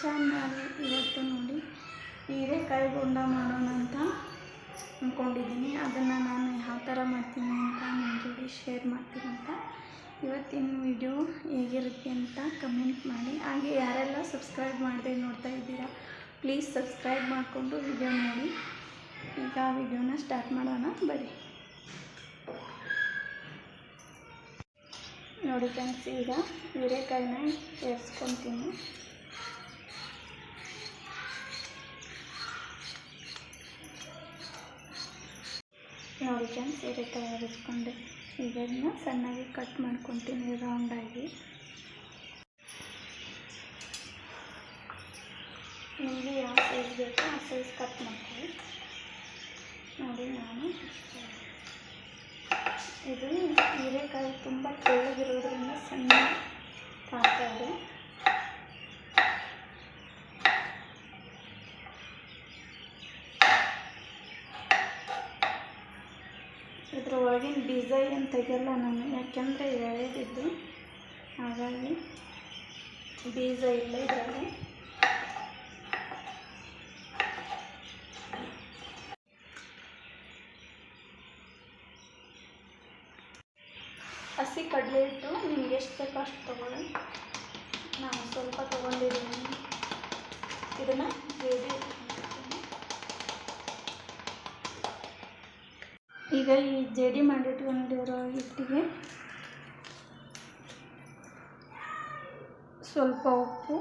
Channel ಇವತ್ತು ನೋಡಿ ಹೀರೆಕಾಯಿ ಬೋಂಡ ಮಾಡೋಣ ಅಂತ ಅಂದ್ಕೊಂಡಿದ್ದೀನಿ ಅದನ್ನು ನಾನು ಯಾವ ಥರ ಮಾಡ್ತೀನಿ ಅಂತ ನಿಮ್ಮ ಜೊತೆ ಶೇರ್ ಮಾಡ್ತೀನಿ ಅಂತ. ಇವತ್ತಿನ ವಿಡಿಯೋ ಹೇಗಿರುತ್ತೆ ಅಂತ ಕಮೆಂಟ್ ಮಾಡಿ. ಹಾಗೆ ಯಾರೆಲ್ಲ ಸಬ್ಸ್ಕ್ರೈಬ್ ಮಾಡದೆ ನೋಡ್ತಾ ಇದ್ದೀರಾ ಪ್ಲೀಸ್ ಸಬ್ಸ್ಕ್ರೈಬ್ ಮಾಡಿಕೊಂಡು ವಿಡಿಯೋ ನೋಡಿ. ಈಗ ವಿಡಿಯೋನ ಸ್ಟಾರ್ಟ್ ಮಾಡೋಣ. ಬನ್ನಿ. ನೋಡಿ ಫ್ರೆಂಡ್ಸ್ ಈಗ ಹೀರೆಕಾಯಿನ ಸೇರಿಸ್ಕೊತೀನಿ ನೋಡಿ ಫ್ರೆಂಡ್ಸ್ ಹೀರೆಕಾಯಿ ಆರಿಸ್ಕೊಂಡೆ ಈಗ ಇದನ್ನ ಸಣ್ಣಾಗಿ ಕಟ್ ಮಾಡ್ಕೊತೀನಿ ರೌಂಡಾಗಿ ನಿಮಗೆ ಯಾವ ಸೈಜ್ ಬೇಕೋ ಆ ಸೈಜ್ ಕಟ್ ಮಾಡ್ಕೊಳ್ಳಿ. ನೋಡಿ ನಾನು. ಇದು ಹೀರೆಕಾಯಿ ತುಂಬ ತೆಳ್ಳಗಿರೋದ್ರಿಂದ ಸಣ್ಣ ಕಾಣ್ತಾ ಇದ್ರ ಒಳಗಿನ ಬೀಜ ತೆಗೆಯಲ್ಲ ನಾನು ಯಾಕೆಂದರೆ ಎಳೆದಿದ್ದು ಹಾಗಾಗಿ ಬೀಜ ಇಲ್ಲ ಇದರಲ್ಲಿ. ಹಸಿ ಕಡಲೆ ಇಟ್ಟು ನಿಮ್ಗೆ ಎಷ್ಟು ಬೇಕೋ ಅಷ್ಟು ತೊಗೊಳ್ಳಿ. ನಾನು ಸ್ವಲ್ಪ ತೊಗೊಂಡಿದ್ದೀನಿ. ಇದನ್ನು ಜೇಡಿ ಈಗ ಈ ಜೇಡಿ ಮಾಡಿಟ್ಕೊಂಡಿರೋ ಹಿಟ್ಟಿಗೆ ಸ್ವಲ್ಪ ಉಪ್ಪು,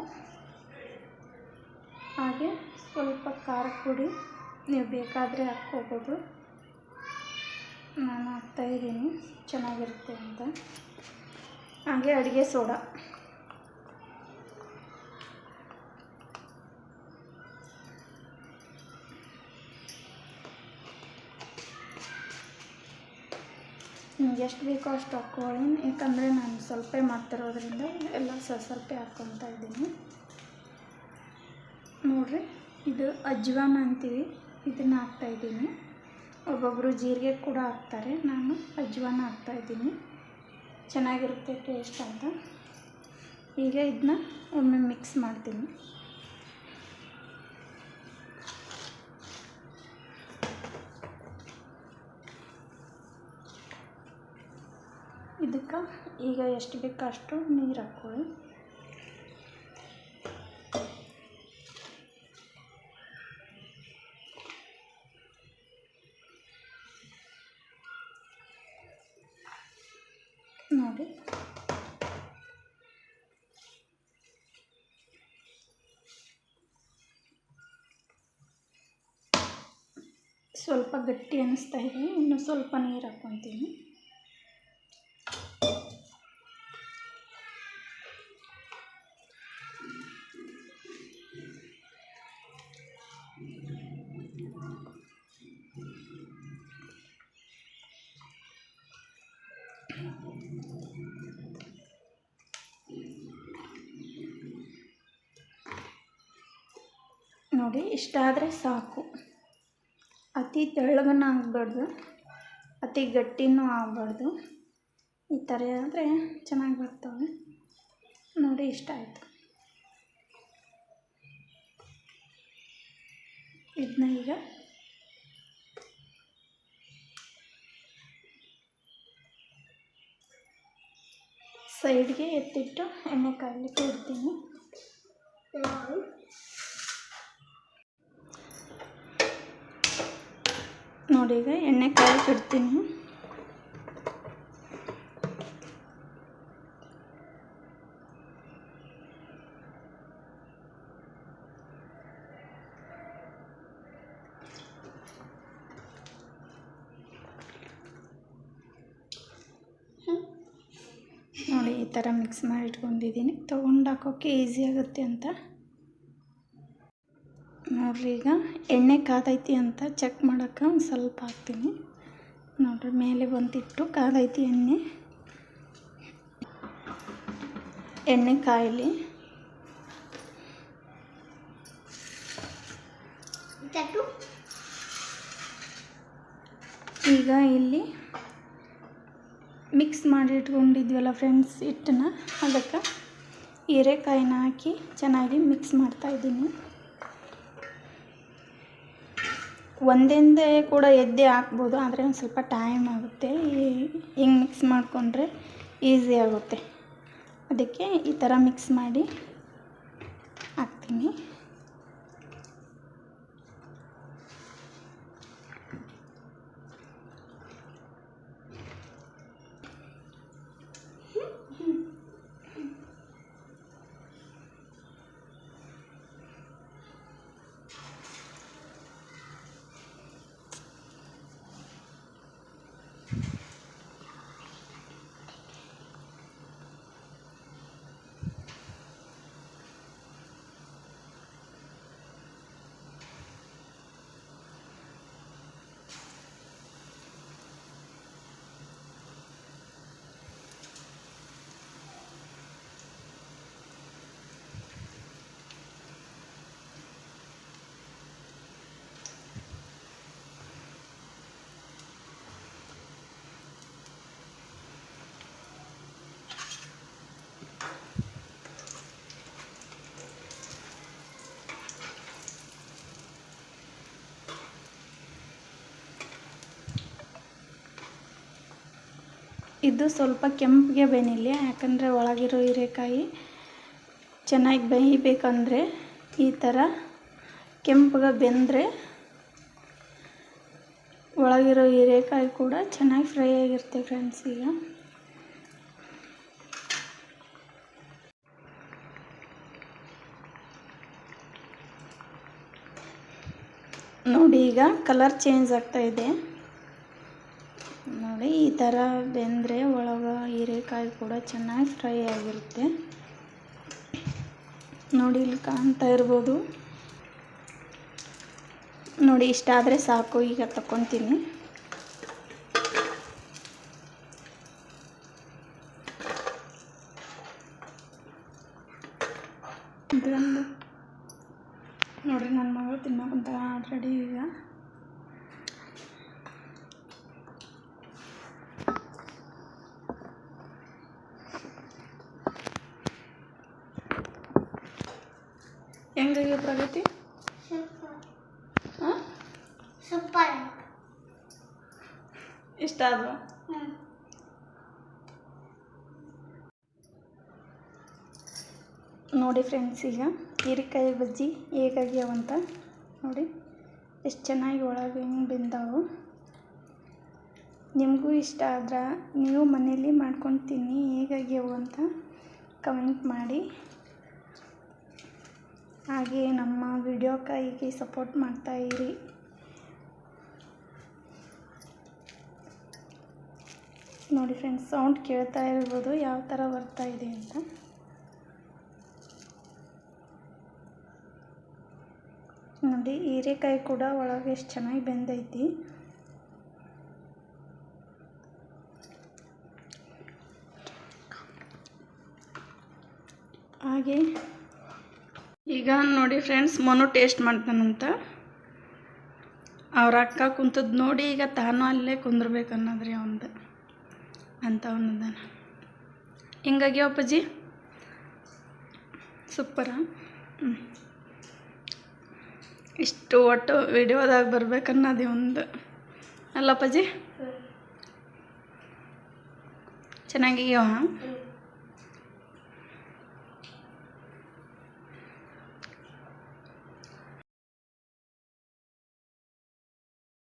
ಹಾಗೆ ಸ್ವಲ್ಪ ಖಾರ ಪುಡಿ ನೀವು ಬೇಕಾದರೆ ಹಾಕ್ಕೋಬೋದು. ನಾನು ಹಾಕ್ತಾಯಿದ್ದೀನಿ ಚೆನ್ನಾಗಿರುತ್ತೆ ಅಂತ. ಹಾಗೆ ಅಡುಗೆ ಸೋಡಾ. ನಿಮ್ಗೆ ಎಷ್ಟು ಬೇಕೋ ಅಷ್ಟು ಹಾಕ್ಕೊಳ್ಳಿ. ಯಾಕಂದರೆ ನಾನು ಸ್ವಲ್ಪ ಮಾಡ್ತಿರೋದ್ರಿಂದ ಎಲ್ಲ ಸ್ವಲ್ಪ ಸ್ವಲ್ಪ ಹಾಕ್ಕೊತಾ ಇದ್ದೀನಿ. ನೋಡಿರಿ, ಇದು ಅಜ್ವಾನ ಅಂತೀವಿ. ಇದನ್ನು ಹಾಕ್ತಾಯಿದ್ದೀನಿ ಒಬ್ಬೊಬ್ಬರು ಜೀರಿಗೆ ಕೂಡ ಹಾಕ್ತಾರೆ. ನಾನು ಅಜ್ವಾನ ಹಾಕ್ತಾಯಿದ್ದೀನಿ ಚೆನ್ನಾಗಿರುತ್ತೆ ಟೇಸ್ಟ್ ಅಂತ. ಈಗ ಇದನ್ನ ಒಮ್ಮೆ ಮಿಕ್ಸ್ ಮಾಡ್ತೀನಿ. ಈಗ ಎಷ್ಟು ಬೇಕೋ ಅಷ್ಟು ನೀರು ಹಾಕ್ಕೊಳ್ಳಿ. ನೋಡಿ. ಸ್ವಲ್ಪ ಗಟ್ಟಿ ಅನ್ನಿಸ್ತಾ ಇದೆ, ಇನ್ನು ಸ್ವಲ್ಪ ನೀರು ಹಾಕ್ಕೊತೀನಿ. ನೋಡಿ, ಇಷ್ಟಾದರೆ ಸಾಕು. ಅತಿ ತೆಳ್ಳಗನ ಆಗಬಾರ್ದು. ಅತಿ ಗಟ್ಟಿನೂ ಆಗಬಾರ್ದು. ಈ ಥರ ಆದರೆ ಚೆನ್ನಾಗಿ ಬರ್ತವೆ. ನೋಡಿ, ಇಷ್ಟ ಆಯಿತು. ಇದನ್ನ ಈಗ ಸೈಡ್ಗೆ ಎತ್ತಿಟ್ಟು ಎಣ್ಣೆ ಕಾಯಲಿಕ್ಕೆ ಇಡ್ತೀನಿ. ನೋಡಿ ಈಗ ಎಣ್ಣೆ ಕಾಯಕ್ಕೆ ಇಡ್ತೀನಿ. ನೋಡಿ ಈ ಥರ ಮಿಕ್ಸ್ ಮಾಡಿ ಇಟ್ಕೊಂಡಿದ್ದೀನಿ ತೊಗೊಂಡು ಹಾಕೋಕ್ಕೆ ಈಸಿ ಆಗುತ್ತೆ ಅಂತ. ನೋಡ್ರಿ ಈಗ ಎಣ್ಣೆ ಕಾದೈತಿ ಅಂತ ಚೆಕ್ ಮಾಡೋಕ್ಕೆ ಒಂದು ಸ್ವಲ್ಪ ಹಾಕ್ತೀನಿ. ನೋಡ್ರಿ ಮೇಲೆ ಬಂದಿಟ್ಟು ಕಾದೈತಿ ಎಣ್ಣೆ. ಎಣ್ಣೆ ಕಾಯಲಿ. ಈಗ ಇಲ್ಲಿ ಮಿಕ್ಸ್ ಮಾಡಿ ಇಟ್ಕೊಂಡಿದ್ವಲ್ಲ ಫ್ರೆಂಡ್ಸ್ ಹಿಟ್ಟನ್ನ, ಅದಕ್ಕೆ ಹೀರೆಕಾಯಿನ ಹಾಕಿ ಚೆನ್ನಾಗಿ ಮಿಕ್ಸ್ ಮಾಡ್ತಾ ಇದ್ದೀನಿ. ಒಂದೊಂದೇ ಕೂಡ ಎದ್ದೆ ಹಾಕ್ಬೋದು, ಆದರೆ ಒಂದು ಸ್ವಲ್ಪ ಟೈಮ್ ಆಗುತ್ತೆ. ಹಿಂಗೆ ಮಿಕ್ಸ್ ಮಾಡಿಕೊಂಡ್ರೆ ಈಸಿ ಆಗುತ್ತೆ. ಅದಕ್ಕೆ ಈ ಥರ ಮಿಕ್ಸ್ ಮಾಡಿ ಹಾಕ್ತೀನಿ. ಇದು ಸ್ವಲ್ಪ ಕೆಂಪಿಗೆ ಬೇನಿಲ್ಲ ಯಾಕಂದರೆ ಒಳಗಿರೋ ಹೀರೆಕಾಯಿ ಚೆನ್ನಾಗಿ ಬೇಯಬೇಕಂದ್ರೆ ಈ ಥರ ಕೆಂಪಗೆ ಬೆಂದರೆ ಒಳಗಿರೋ ಹೀರೆಕಾಯಿ ಕೂಡ ಚೆನ್ನಾಗಿ ಫ್ರೈ ಆಗಿರುತ್ತೆ ಫ್ರೆಂಡ್ಸ್ ಈಗ. ನೋಡಿ ಈಗ ಕಲರ್ ಚೇಂಜ್ ಆಗ್ತಾ ಇದೆ. ನೋಡಿ, ಈ ಥರ ಬೆಂದರೆ ಒಳಗೆ ಹೀರೆಕಾಯಿ ಕೂಡ ಚೆನ್ನಾಗಿ ಫ್ರೈ ಆಗಿರುತ್ತೆ. ನೋಡಿ, ಇಲ್ಲಿ ಕಾಣ್ತಾ ಇರ್ಬೋದು. ನೋಡಿ, ಇಷ್ಟ ಆದರೆ ಸಾಕು, ಈಗ ನೋಡಿ ನೋಡ್ರಿ ನನ್ನ ಮಗಳು ತಿನ್ನೋಕಂತ ಆಲ್ರೆಡಿ ಈಗ ಹೆಂಗಾಗಿ ಪ್ರಗತಿ? ಸೂಪರ್. ಇಷ್ಟ ಆದ್ವಾ? ನೋಡಿ ಫ್ರೆಂಡ್ಸ್ ಈಗ ಹೀರೆಕಾಯಿ ಬಜ್ಜಿ ಹೇಗಾಗ್ಯಾವಂತ ನೋಡಿ. ಎಷ್ಟು ಚೆನ್ನಾಗಿ ಒಳಗೆ ಹಿಂಗೆ ಬೆಂದಾವು. ನಿಮಗೂ ಇಷ್ಟ ಆದ್ರೆ ನೀವು ಮನೇಲಿ ಮಾಡ್ಕೊಂಡು ತಿನ್ನಿ ಹೇಗಾಗ್ಯಾವು ಅಂತ ಕಮೆಂಟ್ ಮಾಡಿ. ಹಾಗೆ ನಮ್ಮ ವಿಡಿಯೋಕ್ಕಾಗಿ ಸಪೋರ್ಟ್ ಮಾಡ್ತಾಯಿರಿ ನೋಡಿ ಫ್ರೆಂಡ್ಸ್ ಸೌಂಡ್ ಕೇಳ್ತಾ ಇರ್ಬೋದು, ಯಾವ ಥರ ಬರ್ತಾ ಇದೆ ಅಂತ. ನೋಡಿ, ಹೀರೆಕಾಯಿ ಕೂಡ ಒಳಗೆ ಎಷ್ಟು ಚೆನ್ನಾಗಿ ಬೆಂದೈತಿ. ಹಾಗೆ ಈಗ ನೋಡಿ ಫ್ರೆಂಡ್ಸ್ ಮನು ಟೇಸ್ಟ್ ಮಾಡ್ತಾನಂತ. ಅವ್ರ ಅಕ್ಕ ಕುಂತದ್ದು ನೋಡಿ ಈಗ ತಾನು ಅಲ್ಲೇ ಕುಂದ್ರಬೇಕು ಅನ್ನೋದ್ರಿ ಅವಂದು. ಅಂತ ಅವನದಾನ ಹಿಂಗಾಗಿ ಅಪ್ಪಾಜಿ ಸೂಪರ ಇಷ್ಟು ಒಟ್ಟು ವಿಡಿಯೋದಾಗ ಬರ್ಬೇಕನ್ನೋದೇ ಒಂದು. ಅಲ್ಲಪ್ಪಾಜಿ ಚೆನ್ನಾಗಿಯೋ ಹಾಂ.